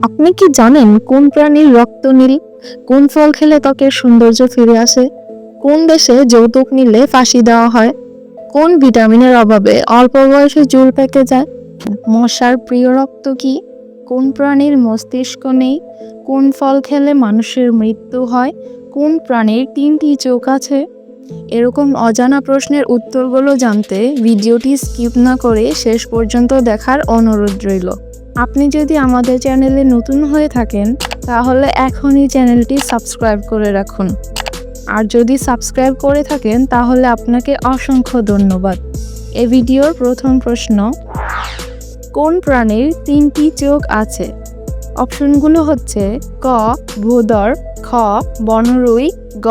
আপনি কি জানেন কোন প্রাণীর রক্ত নীল? কোন ফল খেলে ত্বকের সৌন্দর্য ফিরে আসে? কোন দেশে যৌতুক নিলে ফাঁসি দেওয়া হয়? কোন ভিটামিনের অভাবে অল্প বয়সে চুল পেকে যায়? মশার প্রিয় রক্ত কি? কোন প্রাণীর মস্তিষ্ক নেই? কোন ফল খেলে মানুষের মৃত্যু হয়? কোন প্রাণীর তিনটি চোখ আছে? এরকম অজানা প্রশ্নের উত্তরগুলো জানতে ভিডিওটি স্কিপ না করে শেষ পর্যন্ত দেখার অনুরোধ রইল। আপনি যদি আমাদের চ্যানেলে নতুন হয়ে থাকেন, তাহলে এখনই চ্যানেলটি সাবস্ক্রাইব করে রাখুন। আর যদি সাবস্ক্রাইব করে থাকেন, তাহলে আপনাকে অসংখ্য ধন্যবাদ। এ ভিডিওর প্রথম প্রশ্ন, কোন প্রাণীর তিনটি চোখ আছে? অপশনগুলো হচ্ছে, ক, ভূদর, খ, বনরুই, গ,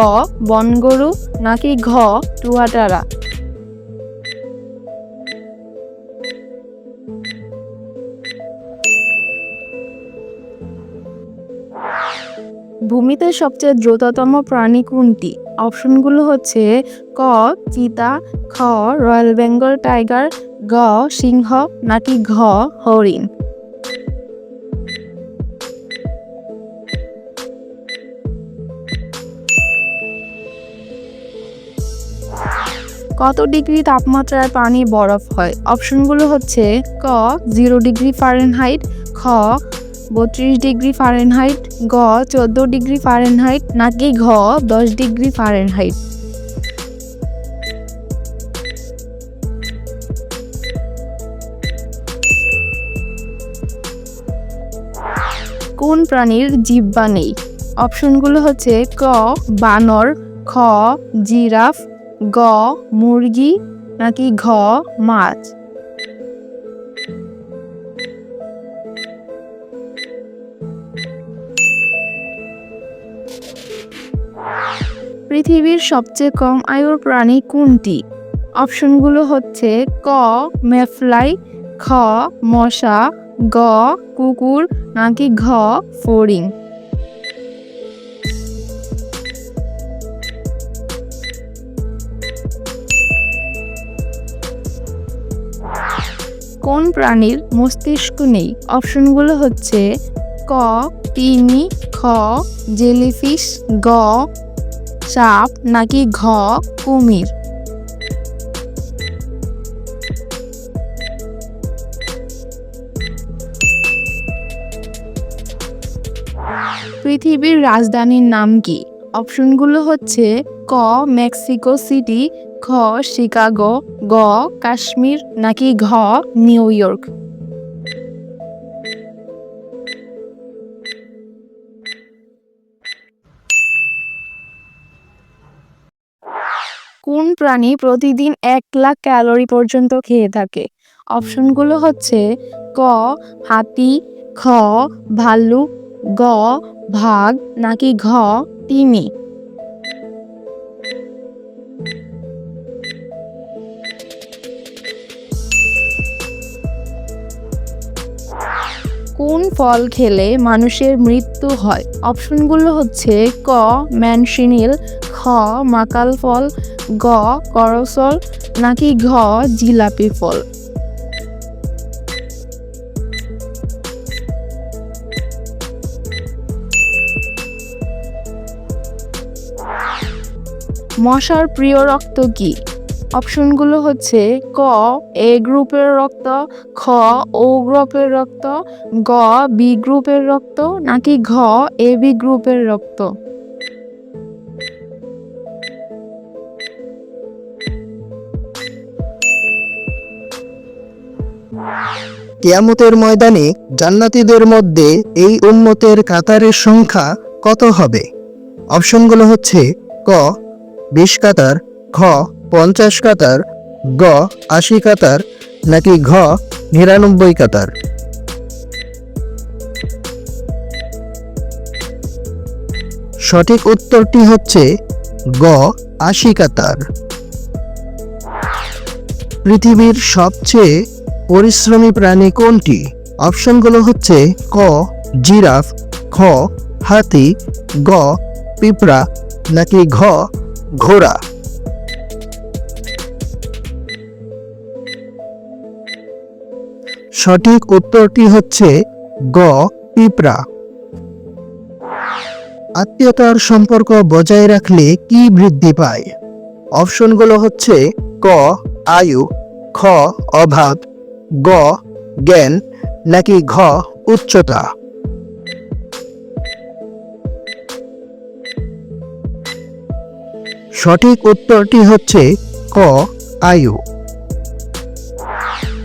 বনগরু, নাকি ঘ টুয়াটারা ভূমিতে সবচেয়ে দ্রুততম প্রাণী কোনটি? অপশনগুলো হচ্ছে ক, চিতা, খ, রয়্যাল বেঙ্গল টাইগার, গ, সিংহ, নাকি ঘ, হরিণ? কত ডিগ্রি তাপমাত্রায় পানি বরফ হয়? অপশনগুলো হচ্ছে ক, জিরো ডিগ্রি ফারেনহাইট, খ বত্রিশ ডিগ্রি ফারেনহাইট, গ, চোদ্দ ডিগ্রি ফারেনহাইট, নাকি ঘ, দশ ডিগ্রি ফারেনহাইট? কোন প্রাণীর জিহ্বা নেই? অপশনগুলো হচ্ছে ক, বানর, খ, জিরাফ, গ, মুরগি, নাকি ঘ, মাছ? পৃথিবীর সবচেয়ে কম আয়ুর প্রাণী কোনটি? অপশনগুলো হচ্ছে ক মেফলাই খ, মশা, গ, কুকুর, নাকি ঘ, ফড়িং। কোন প্রাণীর মস্তিষ্ক নেই? অপশনগুলো হচ্ছে ক তিমি খ, জেলিফিশ, গ সাপ নাকি ঘ, কুমির? পৃথিবীর রাজধানীর নাম কি? অপশনগুলো হচ্ছে ক, মেক্সিকো সিটি খ শিকাগো, গ, কাশ্মীর, নাকি ঘ, নিউ ইয়র্ক? কোন প্রাণী প্রতিদিন এক লাখ ক্যালোরি পর্যন্ত খেয়ে থাকে? অপশনগুলো হচ্ছে ক, হাতি, খ, ভাল্লুক, গ, ভাগ, নাকি ঘ, তিমি। কোন ফল খেলে মানুষের মৃত্যু হয়? অপশনগুলো হচ্ছে ক, ম্যানসিনিল, খ, মাকাল ফল গ করসল নাকি ঘ, জিলাপি ফল? মশার প্রিয় রক্ত কি? অপশনগুলো হচ্ছে ক, এ গ্রুপের রক্ত খ ও গ্রুপের রক্ত গ, বি গ্রুপের রক্ত নাকি ঘ, এ বি গ্রুপের রক্ত কিয়ামতের ময়দানে জান্নাতীদের মধ্যে এই উম্মতের কাতারের সংখ্যা কত হবে? অপশনগুলো হচ্ছে ক, বিশ কাতার খ পঞ্চাশ কাতার, গ, আশি কাতার, নাকি ঘ, নিরানব্বই কাতার? সঠিক উত্তরটি হচ্ছে গ, আশি কাতার। পৃথিবীর সবচেয়ে পরিশ্রমী প্রাণী কোনটি? অপশনগুলো হচ্ছে ক, জিরাফ, খ, হাতি, গ, পিঁপড়া, নাকি ঘ, ঘোড়া? সঠিক উত্তরটি হচ্ছে গ, পিঁপড়া। আত্মীয়তার সম্পর্ক বজায় রাখলে কি বৃদ্ধি পায়? অপশনগুলো হচ্ছে ক, আয়ু, খ, অভাব গ, জ্ঞান, নাকি ঘ, উচ্চতা? সঠিক উত্তরটি হচ্ছে ক, আয়ু।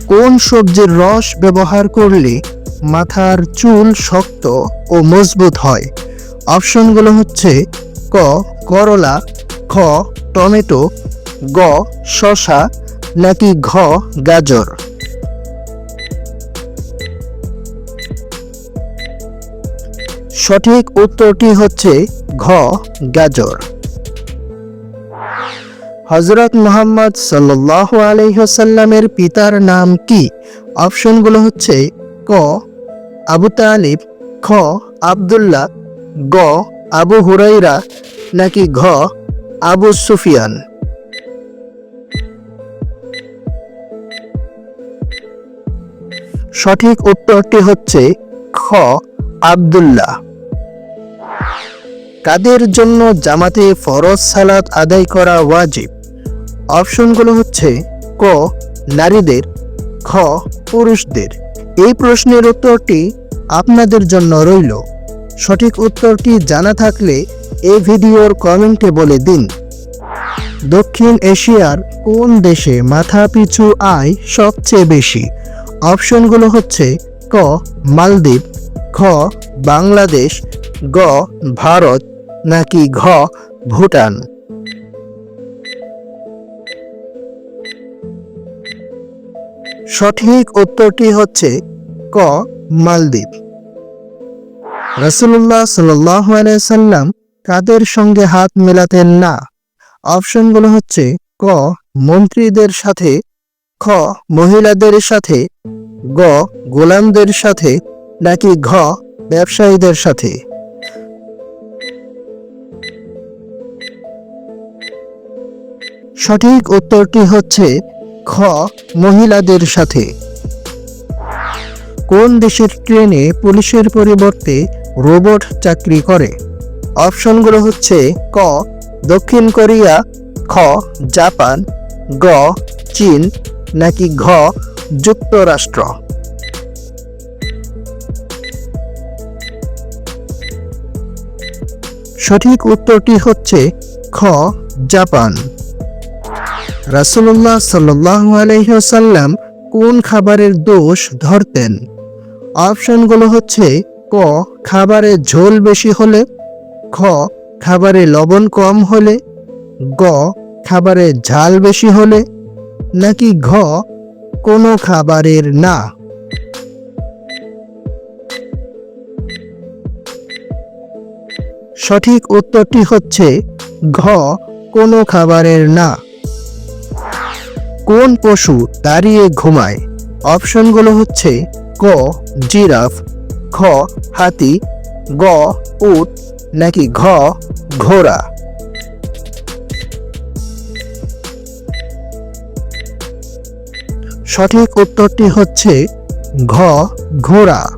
কোন সবজির রস ব্যবহার করলে মাথার চুল শক্ত ও মজবুত হয়? অপশনগুলো হচ্ছে ক, করলা, খ, টমেটো, গ শশা নাকি ঘ, গাজর? সঠিক উত্তরটি হচ্ছে ঘ, গাজর। হজরত মোহাম্মদ সাল্লাহ আলহ্লামের পিতার নাম কি? অপশনগুলো হচ্ছে ক, আবু তালিব, খ, আবদুল্লাহ, গ, আবু হুরাইরা নাকি ঘ, আবু সুফিয়ান। সঠিক উত্তরটি হচ্ছে খ, আবদুল্লাহ। কাদের জন্য জামাতে ফরজ সালাত আদায় করা ওয়াজিব? অপশনগুলো হচ্ছে ক, নারীদের, খ, পুরুষদের। এই প্রশ্নের উত্তরটি আপনাদের জন্য রইল। সঠিক উত্তরটি জানা থাকলে এই ভিডিওর কমেন্টে বলে দিন। দক্ষিণ এশিয়ার কোন দেশে মাথাপিছু আয় সবচেয়ে বেশি? অপশনগুলো হচ্ছে ক, মালদ্বীপ, খ, বাংলাদেশ গ, ভারত, নাকি ঘ, ভুটান? সঠিক উত্তরটি হচ্ছে ক, মালদ্বীপ। রসুল্লাহ সাল্লাম কাদের সঙ্গে হাত মেলাতেন না? অপশনগুলো হচ্ছে ক, মন্ত্রীদের সাথে, খ, মহিলাদের সাথে, গ, গোলামদের সাথে, নাকি ঘ, ব্যবসায়ীদের সাথে? সঠিক উত্তরটি হচ্ছে খ, মহিলাদের সাথে। কোন দেশের ট্রেনে পুলিশের পরিবর্তে রোবট চাকরি করে? অপশনগুলো হচ্ছে ক, দক্ষিণ কোরিয়া, খ, জাপান, গ, চীন, নাকি ঘ, যুক্তরাষ্ট্র। সঠিক উত্তরটি হচ্ছে খ, জাপান। রাসুল্লাহ সাল্লাহ আলহ্লাম কোন খাবারের দোষ ধরতেন? অপশনগুলো হচ্ছে, ক, খাবারে ঝোল বেশি হলে, খ, খাবারে লবণ কম হলে, গ, খাবারে ঝাল বেশি হলে, নাকি ঘ, কোনো খাবারের না। সঠিক উত্তরটি হচ্ছে, ঘ, কোনো খাবারের না। কোন পশু দাঁড়িয়ে ঘুমায়? অপশনগুলো হচ্ছে ক, জিরাফ, খ, হাতি, গ, উট, নাকি ঘ, ঘোড়া। সঠিক উত্তরটি হচ্ছে ঘ, ঘোড়া।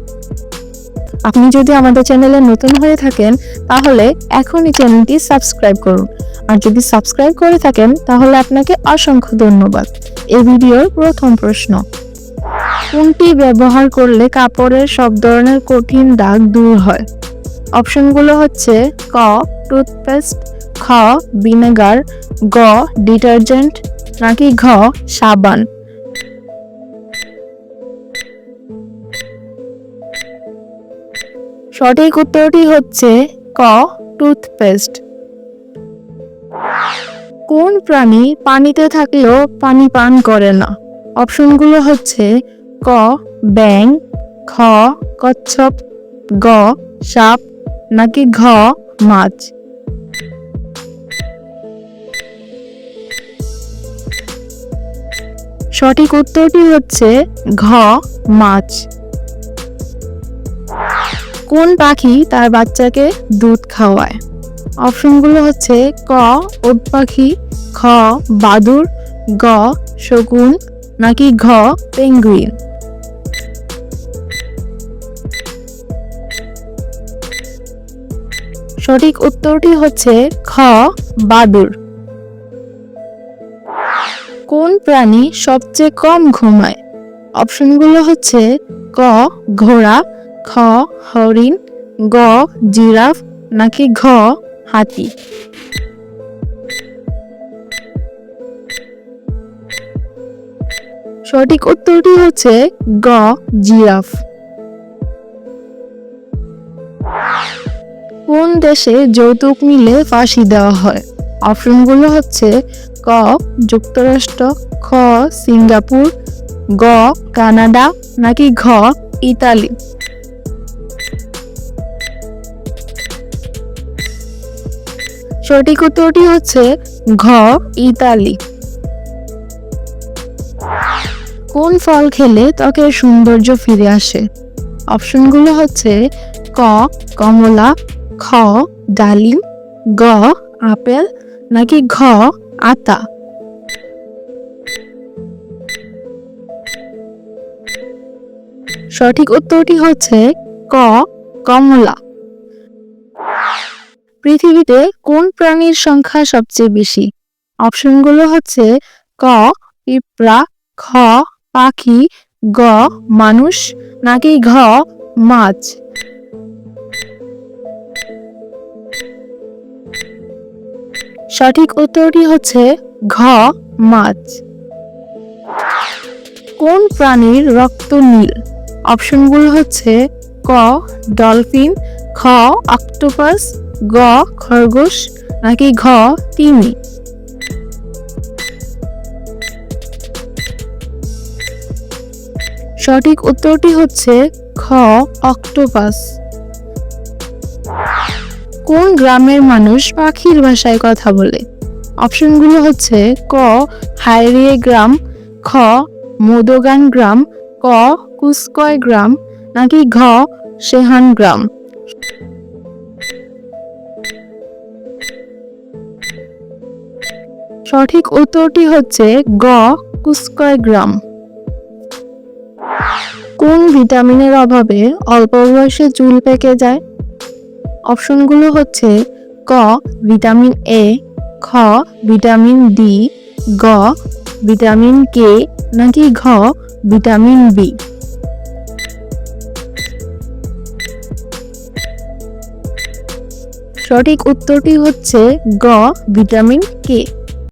আপনি যদি আমাদের চ্যানেলে নতুন হয়ে থাকেন, তাহলে এখনই চ্যানেলটি সাবস্ক্রাইব করুন। আর যদি সাবস্ক্রাইব করে থাকেন, তাহলে আপনাকে অসংখ্য ধন্যবাদ। এই ভিডিওর প্রথম প্রশ্ন। কোনটি ব্যবহার করলে কাপড়ের সব ধরনের কঠিন দাগ দূর হয়? অপশনগুলো হচ্ছে ক, টুথপেস্ট, খ, ভিনেগার, গ, ডিটারজেন্ট, নাকি ঘ, সাবান। সঠিক উত্তরটি হচ্ছে ক, টুথপেস্ট। কোন প্রাণী পানিতে থাকলেও পানি পান করে না? অপশনগুলো হচ্ছে ক ব্যাং খ, কচ্ছপ, গ, সাপ, নাকি ঘ, মাছ। সঠিক উত্তরটি হচ্ছে ঘ, মাছ। কোন পাখি তার বাচ্চাকে দুধ খাওয়ায়? অপশনগুলো হচ্ছে ক, ওট পাখি, খ, বাদুর, গ, শকুন, নাকি ঘ, পেঙ্গুইন। সঠিক উত্তরটি হচ্ছে খ, বাদুর। কোন প্রাণী সবচেয়ে কম ঘুমায়? অপশনগুলো হচ্ছে ক, ঘোড়া, খ, হরিণ, গ, জিরাফ, নাকি ঘ হাতি। সঠিক উত্তরটি হচ্ছে গ, জিরাফ। কোন দেশে যৌতুক মিলে ফাঁসি দেওয়া হয়? অপশনগুলো হচ্ছে ক, যুক্তরাষ্ট্র, খ, সিঙ্গাপুর, গ, কানাডা, নাকি ঘ, ইতালি। সঠিক উত্তরটি হচ্ছে ঘ, ইতালি। কোন ফল খেলে ত্বকের সৌন্দর্য ফিরে আসে? অপশনগুলো হচ্ছে ক, কমলা, খ, ডালিম, গ, আপেল, নাকি ঘ, আতা। সঠিক উত্তরটি হচ্ছে ক, কমলা। পৃথিবীতে কোন প্রাণীর সংখ্যা সবচেয়ে বেশি? অপশনগুলো হচ্ছে ক, পিঁপড়া, খ, পাখি, গ, মানুষ, নাকি ঘ, মাছ? সঠিক উত্তরটি হচ্ছে ঘ, মাছ। কোন প্রাণীর রক্ত নীল? অপশনগুলো হচ্ছে ক, ডলফিন, খ, অক্টোপাস গ খরগোশ নাকি ঘ তিমি? সঠিক উত্তরটি হচ্ছে খ, অক্টোপাস। কোন গ্রামের মানুষ পাখির ভাষায় কথা বলে? অপশনগুলো হচ্ছে ক হাইরিয়ে গ্রাম, খ, মোদগান গ্রাম, ক, কুসকয় গ্রাম নাকি ঘ সেহান গ্রাম। সঠিক উত্তরটি হচ্ছে গ কুস্কয় গ্রাম কোন ভিটামিনের অভাবে অল্প বয়সে চুল পেকে যায়? অপশনগুলো হচ্ছে ক ভিটামিন এ, খ ভিটামিন ডি, গ ভিটামিন কে নাকি ঘ ভিটামিন বি। সঠিক উত্তরটি হচ্ছে গ ভিটামিন কে।